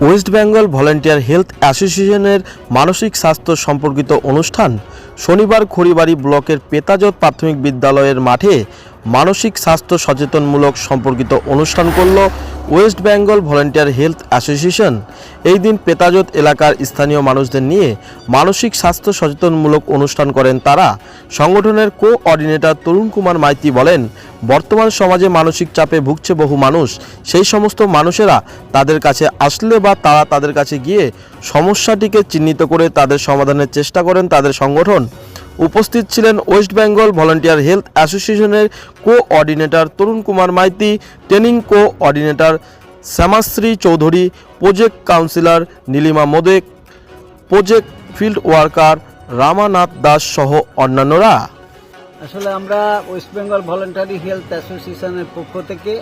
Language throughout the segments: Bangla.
ওয়েস্ট বেঙ্গল ভলেন্টিয়ার হেলথ অ্যাসোসিয়েশনের মানসিক স্বাস্থ্য সম্পর্কিত অনুষ্ঠান শনিবার খড়িবাড়ি ব্লকের পেতাজত প্রাথমিক বিদ্যালয়ের মাঠে মানসিক স্বাস্থ্য সচেতনমূলক সম্পর্কিত অনুষ্ঠান করল West Bengal volunteer health association. এই দিন পেতাজত এলাকার স্থানীয় মানুষদের নিয়ে মানসিক স্বাস্থ্য সচেতনমূলক অনুষ্ঠান করেন তারা। সংগঠনের কোঅর্ডিনেটর তরুণ কুমার মাইতি বলেন, বর্তমান সমাজে মানসিক চাপে ভুগছে বহু মানুষ। সেই সমস্ত মানুষেরা তাদের কাছে আসলে বা তারা তাদের কাছে গিয়ে সমস্যাটিকে চিহ্নিত করে তাদের সমাধানের চেষ্টা করেন তাদের সংগঠন। উপস্থিত ছিলেন ওয়েস্ট বেঙ্গল ভলান্টিয়ার হেলথ অ্যাসোসিয়েশনের coordinator Tarun Kumar Maiti, training coordinator Shyamashree Chowdhury, project counsellor Nilima Modak, project field worker Ramanath Das সহ অন্যান্যরা। আসলে আমরা ওয়েস্ট বেঙ্গল ভলেন্টারি হেলথ অ্যাসোসিয়েশনের পক্ষ থেকে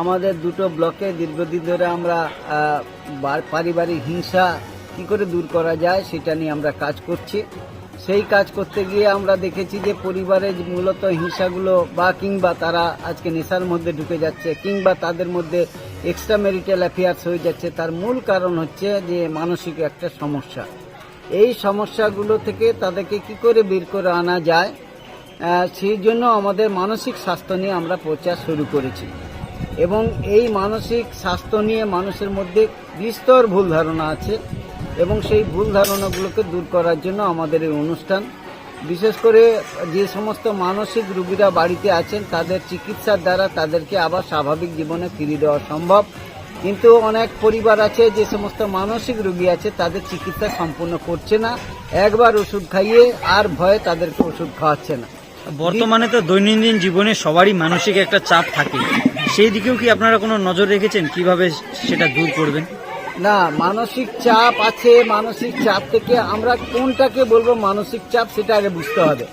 আমাদের দুটো ব্লকে দীর্ঘদিন ধরে আমরা পারিবারিক হিংসা কি করে দূর করা যায় সেটা নিয়ে আমরা কাজ করছি। সেই কাজ করতে গিয়ে আমরা দেখেছি যে পরিবারে যে মূলত হিংসাগুলো বা কিংবা তারা আজকে নেশার মধ্যে ঢুকে যাচ্ছে কিংবা তাদের মধ্যে এক্সট্রা ম্যারিটাল অ্যাফেয়ার্স হয়ে যাচ্ছে, তার মূল কারণ হচ্ছে যে মানসিক একটা সমস্যা। এই সমস্যাগুলো থেকে তাদেরকে কি করে বের করে আনা যায়? সেই জন্য আমাদের মানসিক স্বাস্থ্য নিয়ে আমরা প্রচার শুরু করেছি। এবং এই মানসিক স্বাস্থ্য নিয়ে মানুষের মধ্যে বিস্তর ভুল ধারণা আছে। এবং সেই ভুল ধারণাগুলোকে দূর করার জন্য আমাদের এই অনুষ্ঠান। বিশেষ করে যে সমস্ত মানসিক রুগীরা বাড়িতে আছেন, তাদের চিকিৎসার দ্বারা তাদেরকে আবার স্বাভাবিক জীবনে ফিরিয়ে দেওয়া সম্ভব। কিন্তু অনেক পরিবার আছে, যে সমস্ত মানসিক রুগী আছে, তাদের চিকিৎসা সম্পূর্ণ করছে না। একবার ওষুধ খাইয়ে আর ভয়ে তাদেরকে ওষুধ খাওয়াচ্ছে না। বর্তমানে তো দৈনন্দিন জীবনে সবারই মানসিক একটা চাপ থাকে। সেই দিকেও কি আপনারা কোনো নজর রেখেছেন? কীভাবে সেটা দূর করবেন? না, মানসিক চাপ আছে, মানসিক চাপ থেকে আমরা কোনটাকে বলব মানসিক চাপ সেটা আগে বুঝতে হবে।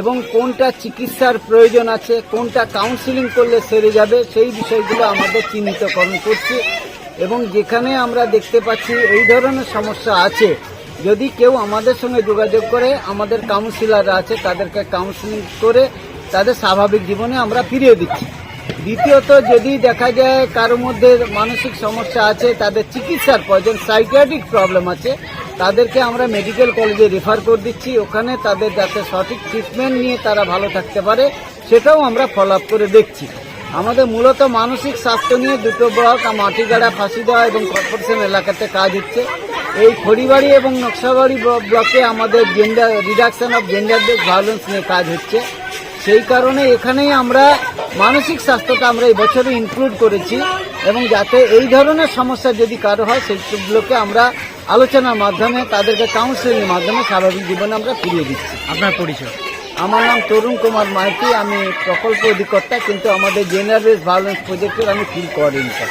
এবং কোনটা চিকিৎসার প্রয়োজন আছে, কোনটা কাউন্সিলিং করলে সেরে যাবে, সেই বিষয়গুলো আমাদের চিহ্নিতকরণ করছি। এবং যেখানে আমরা দেখতে পাচ্ছি এই ধরনের সমস্যা আছে, যদি কেউ আমাদের সঙ্গে যোগাযোগ করে, আমাদের কাউন্সিলররা আছে, তাদেরকে কাউন্সিলিং করে তাদের স্বাভাবিক জীবনে আমরা ফিরিয়ে দিচ্ছি। দ্বিতীয়ত, যদি দেখা যায় কারোর মধ্যে মানসিক সমস্যা আছে, তাদের চিকিৎসার প্রয়োজন সাইকিয়াট্রিক প্রবলেম আছে, তাদেরকে আমরা মেডিকেল কলেজে রেফার করে দিচ্ছি। ওখানে তাদের যাতে সঠিক ট্রিটমেন্ট নিয়ে তারা ভালো থাকতে পারে, সেটাও আমরা ফলো করে দেখছি। আমাদের মূলত মানসিক স্বাস্থ্য নিয়ে দুটো ব্লক মাটিগাড়া ফাঁসি দেওয়া এবং কর্পোরেশন এলাকাতে কাজ হচ্ছে। এই খড়িবাড়ি এবং নকশাবাড়ি ব্লকে আমাদের gender reduction of gender violence নিয়ে কাজ হচ্ছে। সেই কারণে এখানেই আমরা মানসিক স্বাস্থ্যটা আমরা এই বছরে ইনক্লুড করেছি এবং যাতে এই ধরনের সমস্যা যদি কারও হয় সেইগুলোকে আমরা আলোচনার মাধ্যমে তাদেরকে কাউন্সিলিংয়ের মাধ্যমে স্বাভাবিক জীবনে আমরা ফিরিয়ে দিচ্ছি। আপনার পরিচয়? আমার নাম তরুণ কুমার মাইতি। আমি প্রকল্প অধিকর্তা কিন্তু আমাদের জেনারেল ভায়োলেন্স প্রজেক্টের আমি ফিল্ড কোঅর্ডিনেটর